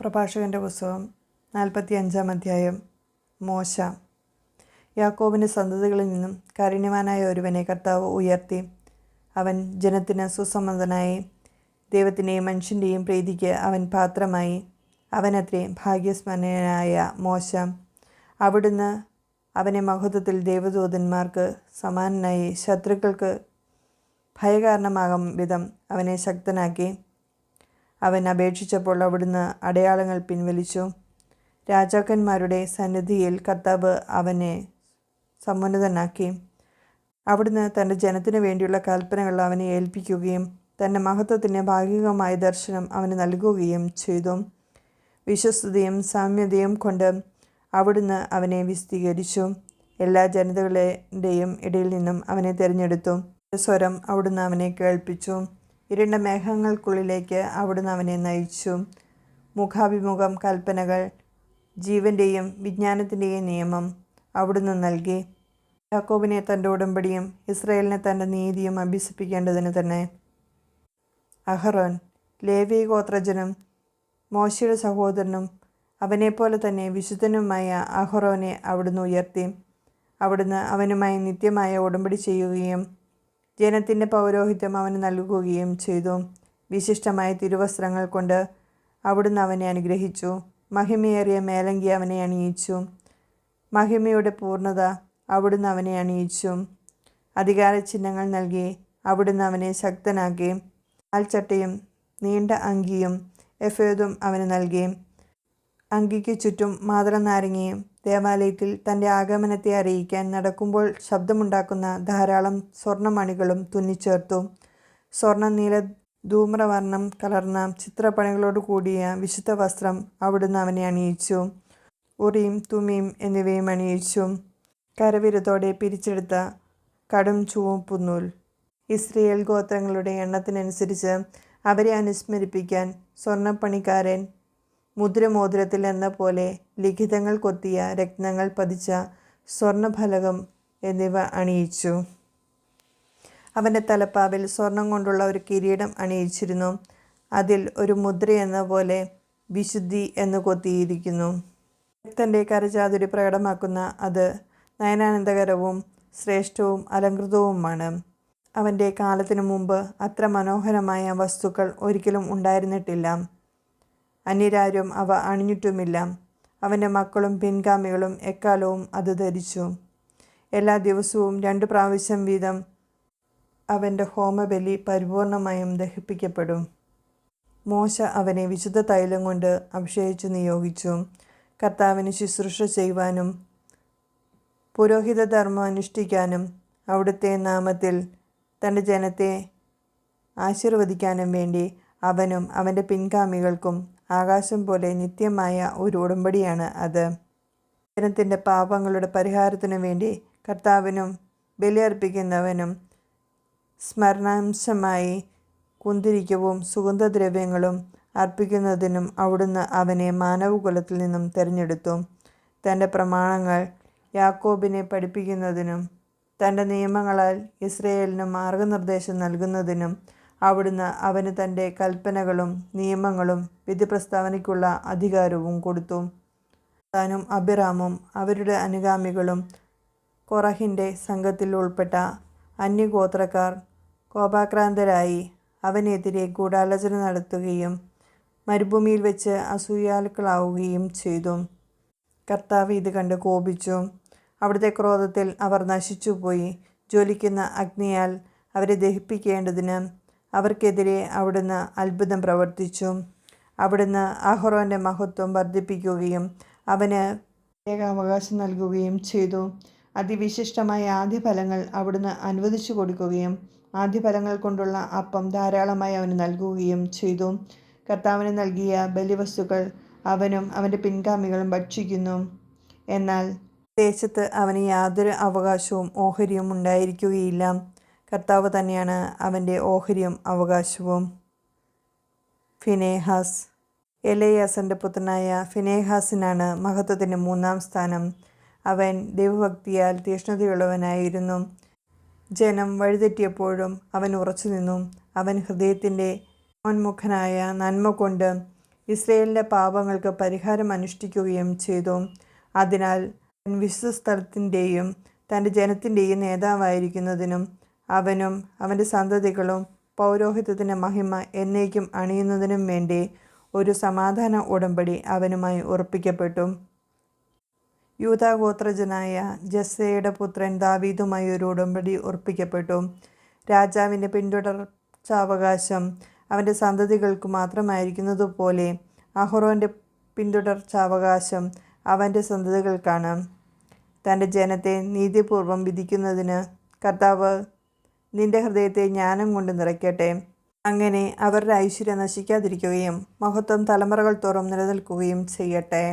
പ്രഭാഷകന്റെ പുസ്തകം നാൽപ്പത്തി അഞ്ചാം അധ്യായം മോശ. യാക്കോബിന്റെ സന്തതികളിൽ നിന്നും കാരുണ്യവാനായ ഒരുവനെ കർത്താവ് ഉയർത്തി. അവൻ ജനത്തിന് സുസമ്മതനായി ദൈവത്തിന്റെയും മനുഷ്യന്റെയും പ്രീതിക്ക് അവൻ പാത്രമായി. അവനത്രേ ഭാഗ്യസ്മരണനായ മോശ. അവിടുന്ന് അവനെ മഹത്വത്തിൽ ദേവദൂതന്മാർക്ക് സമാനനായി ശത്രുക്കൾക്ക് ഭയകാരണമാകും വിധം അവനെ ശക്തനാക്കി. അവൻ അപേക്ഷിച്ചപ്പോൾ അവിടുന്ന് അടയാളങ്ങൾ പിൻവലിച്ചു. രാജാക്കന്മാരുടെ സന്നിധിയിൽ കർത്താവ് അവനെ സമുന്നതനാക്കി. അവിടുന്ന് തന്റെ ജനത്തിനു വേണ്ടിയുള്ള കൽപ്പനകൾ അവനെ ഏൽപ്പിക്കുകയും തന്റെ മഹത്വത്തിന് ഭാഗികമായ ദർശനം അവന് നൽകുകയും ചെയ്തു. വിശ്വസ്തയും സാമ്യതയും കൊണ്ട് അവിടുന്ന് അവനെ വിശദീകരിച്ചു എല്ലാ ജനതകളുടെയും ഇടയിൽ നിന്നും അവനെ തിരഞ്ഞെടുത്തു. സ്വരം അവിടുന്ന് അവനെ കേൾപ്പിച്ചു. ഇരുണ്ട മേഘങ്ങൾക്കുള്ളിലേക്ക് അവിടുന്ന് അവനെ നയിച്ചു. മുഖാഭിമുഖം കൽപ്പനകൾ ജീവന്റെയും വിജ്ഞാനത്തിന്റെയും നിയമം അവിടുന്ന് നൽകി. യാക്കോബിനെ തന്റെ ഉടമ്പടിയും ഇസ്രയേലിനെ തന്റെ നീതിയും അഭ്യസിപ്പിക്കേണ്ടതിന് തന്നെ അഹറോൻ ലേവി ഗോത്രജനും മോശയുടെ സഹോദരനും അവനെപ്പോലെ തന്നെ വിശുദ്ധനുമായ അഹറോനെ അവിടുന്ന് ഉയർത്തി. അവിടുന്ന് അവനുമായി നിത്യമായ ഉടമ്പടി ചെയ്യുകയും ജനത്തിന്റെ പൗരോഹിത്യം അവന് നൽകുകയും ചെയ്തു. വിശിഷ്ടമായ തിരുവസ്ത്രങ്ങൾ കൊണ്ട് അവിടുന്ന് അവനെ അനുഗ്രഹിച്ചു. മഹിമയേറിയ മേലങ്കി അവനെ അണിയിച്ചു. മഹിമയുടെ പൂർണത അവിടുന്ന് അവനെ അണിയിച്ചു. അധികാര ചിഹ്നങ്ങൾ നൽകി അവിടുന്ന് അവനെ ശക്തനാക്കി. ആൽച്ചട്ടയും നീണ്ട അങ്കിയും എഫേദും അവന് നൽകി. അങ്കിക്ക് ചുറ്റും മാതളനാരങ്ങയും ദേവാലയത്തിൽ തന്റെ ആഗമനത്തെ അറിയിക്കാൻ നടക്കുമ്പോൾ ശബ്ദമുണ്ടാക്കുന്ന ധാരാളം സ്വർണമണികളും തുന്നിച്ചേർത്തു. സ്വർണ നീല ധൂമ്രവർണം കലർന്ന ചിത്രപ്പണികളോട് കൂടിയ വിശുദ്ധ വസ്ത്രം അവിടുന്ന് അവനെ അണിയിച്ചു. ഉറിയും തുമിയും എന്നിവയും അണിയിച്ചു. കരവിരുതോടെ പിരിച്ചെടുത്ത കടും പുന്നൂൽ. ഇസ്രയേൽ ഗോത്രങ്ങളുടെ എണ്ണത്തിനനുസരിച്ച് അവരെ അനുസ്മരിപ്പിക്കാൻ സ്വർണപ്പണിക്കാരൻ മുദ്രമോതിരത്തിൽ എന്ന പോലെ ലിഖിതങ്ങൾ കൊത്തിയ രത്നങ്ങൾ പതിച്ച സ്വർണഫലകം എന്നിവ അണിയിച്ചു. അവന്റെ തലപ്പാവിൽ സ്വർണം കൊണ്ടുള്ള ഒരു കിരീടം അണിയിച്ചിരുന്നു. അതിൽ ഒരു മുദ്ര എന്ന പോലെ വിശുദ്ധി എന്ന് കൊത്തിയിരിക്കുന്നു. ഭക്തന്റെ കരചാതുരി പ്രകടമാക്കുന്ന അത് നയനാനന്ദകരവും ശ്രേഷ്ഠവും അലങ്കൃതവുമാണ് അവന്റെ കാലത്തിനു മുമ്പ് അത്ര മനോഹരമായ വസ്തുക്കൾ ഒരിക്കലും ഉണ്ടായിരുന്നിട്ടില്ല. അന്യരാരും അവ അണിഞ്ഞിട്ടുമില്ല. അവന്റെ മക്കളും പിൻഗാമികളും എക്കാലവും അത് ധരിച്ചു. എല്ലാ ദിവസവും രണ്ട് പ്രാവശ്യം വീതം അവന്റെ ഹോമബലി പരിപൂർണമായും ദഹിപ്പിക്കപ്പെടും. മോശ അവനെ വിശുദ്ധ തൈലം കൊണ്ട് അഭിഷേകിച്ച് നിയോഗിച്ചു. കർത്താവിന് ശുശ്രൂഷ ചെയ്യുവാനും പുരോഹിത ധർമ്മം അനുഷ്ഠിക്കാനും അവിടുത്തെ നാമത്തിൽ തന്റെ ജനത്തെ ആശീർവദിക്കാനും വേണ്ടി അവനും അവന്റെ പിൻഗാമികൾക്കും ആകാശം പോലെ നിത്യമായ ഒരു ഉടമ്പടിയാണ് അത്. ജനത്തിന്റെ പാപങ്ങളുടെ പരിഹാരത്തിനു വേണ്ടി കർത്താവിനും ബലിയർപ്പിക്കുന്നവനും സ്മരണാംശമായി കുന്തിരിക്കവും സുഗന്ധദ്രവ്യങ്ങളും അർപ്പിക്കുന്നതിനും അവിടുന്ന് അവനെ മാനവകുലത്തിൽ നിന്നും തിരഞ്ഞെടുത്തു. തന്റെ പ്രമാണങ്ങൾ യാക്കോബിനെ പഠിപ്പിക്കുന്നതിനും തന്റെ നിയമങ്ങളാൽ ഇസ്രയേലിന് മാർഗനിർദ്ദേശം നൽകുന്നതിനും അവിടുന്ന് അവന് തന്റെ കൽപ്പനകളും നിയമങ്ങളും വിധി പ്രസ്താവനയ്ക്കുള്ള അധികാരവും കൊടുത്തു. താനും അബിറാമും അവരുടെ അനുഗാമികളും കൊറഹിന്റെ സംഘത്തിൽ ഉൾപ്പെട്ട അന്യഗോത്രക്കാർ കോപാക്രാന്തരായി അവനെതിരെ ഗൂഢാലോചന നടത്തുകയും മരുഭൂമിയിൽ വെച്ച് അസൂയാലുക്കളാവുകയും ചെയ്തു. കർത്താവ് ഇത് കണ്ട് കോപിച്ചു. അവിടുത്തെ ക്രോധത്തിൽ അവർ നശിച്ചുപോയി. ജ്വലിക്കുന്ന അഗ്നിയാൽ അവരെ ദഹിപ്പിക്കേണ്ടതിന് അവർക്കെതിരെ അവിടുന്ന് അത്ഭുതം പ്രവർത്തിച്ചു അവിടുന്ന് അഹ്റോന്റെ മഹത്വം വർദ്ധിപ്പിക്കുകയും അവന് ഏകാവകാശം നൽകുകയും ചെയ്തു. അതിവിശിഷ്ടമായ ആദ്യഫലങ്ങൾ അവിടുന്ന് അനുവദിച്ചു കൊടുക്കുകയും ആദ്യഫലങ്ങൾ കൊണ്ടുള്ള അപ്പം ധാരാളമായി അവന് നൽകുകയും ചെയ്തു. കർത്താവിന് നൽകിയ ബലിവസ്തുക്കൾ അവനും അവന്റെ പിൻഗാമികളും ഭക്ഷിക്കുന്നു. എന്നാൽ ദേശത്ത് അവന് യാതൊരു അവകാശവും ഓഹരിയും ഉണ്ടായിരിക്കുകയില്ല. കർത്താവ് തന്നെയാണ് അവന്റെ ഓഹരിയും അവകാശവും. ഫിനേഹാസ്. എലയാസന്റെ പുത്രനായ ഫിനേഹാസിനാണ് മഹത്വത്തിന്റെ മൂന്നാം സ്ഥാനം. അവൻ ദൈവഭക്തിയാൽ തീഷ്ണതയുള്ളവനായിരുന്നു. ജനം വഴിതെറ്റിയപ്പോഴും അവൻ ഉറച്ചു നിന്നു അവൻ ഹൃദയത്തിന്റെ മോന്മുഖനായ നന്മ കൊണ്ട് ഇസ്രയേലിന്റെ പാപങ്ങൾക്ക് പരിഹാരം അനുഷ്ഠിക്കുകയും ചെയ്തു. അതിനാൽ വിശ്വസ്ഥലത്തിന്റെയും തന്റെ ജനത്തിന്റെയും നേതാവായിരിക്കുന്നതിനും അവനും അവന്റെ സന്തതികളും പൗരോഹിത്യത്തിന്റെ മഹിമ എന്നേക്കും അണിയുന്നതിനും വേണ്ടി ഒരു സമാധാന ഉടമ്പടി അവനുമായി ഉറപ്പിക്കപ്പെട്ടു. യൂതാഗോത്രജനായ ജസ്സയുടെ പുത്രൻ ദാവീദുമായി ഒരു ഉടമ്പടി ഉറപ്പിക്കപ്പെട്ടു. രാജാവിന്റെ പിന്തുടർച്ചാവകാശം അവന്റെ സന്തതികൾക്ക് മാത്രമായിരിക്കുന്നതുപോലെ അഹ്റോന്റെ പിന്തുടർച്ചാവകാശം അവന്റെ സന്തതികൾക്കാണ്. തന്റെ ജനത്തെ നീതിപൂർവം വിധിക്കുന്നതിന് കർത്താവ് നിന്റെ ഹൃദയത്തെ ജ്ഞാനം കൊണ്ട് നിറയ്ക്കട്ടെ. അങ്ങനെ അവരുടെ ഐശ്വര്യം നശിക്കാതിരിക്കുകയും മഹത്വം തലമുറകൾ തോറും നിലനിൽക്കുകയും ചെയ്യട്ടെ.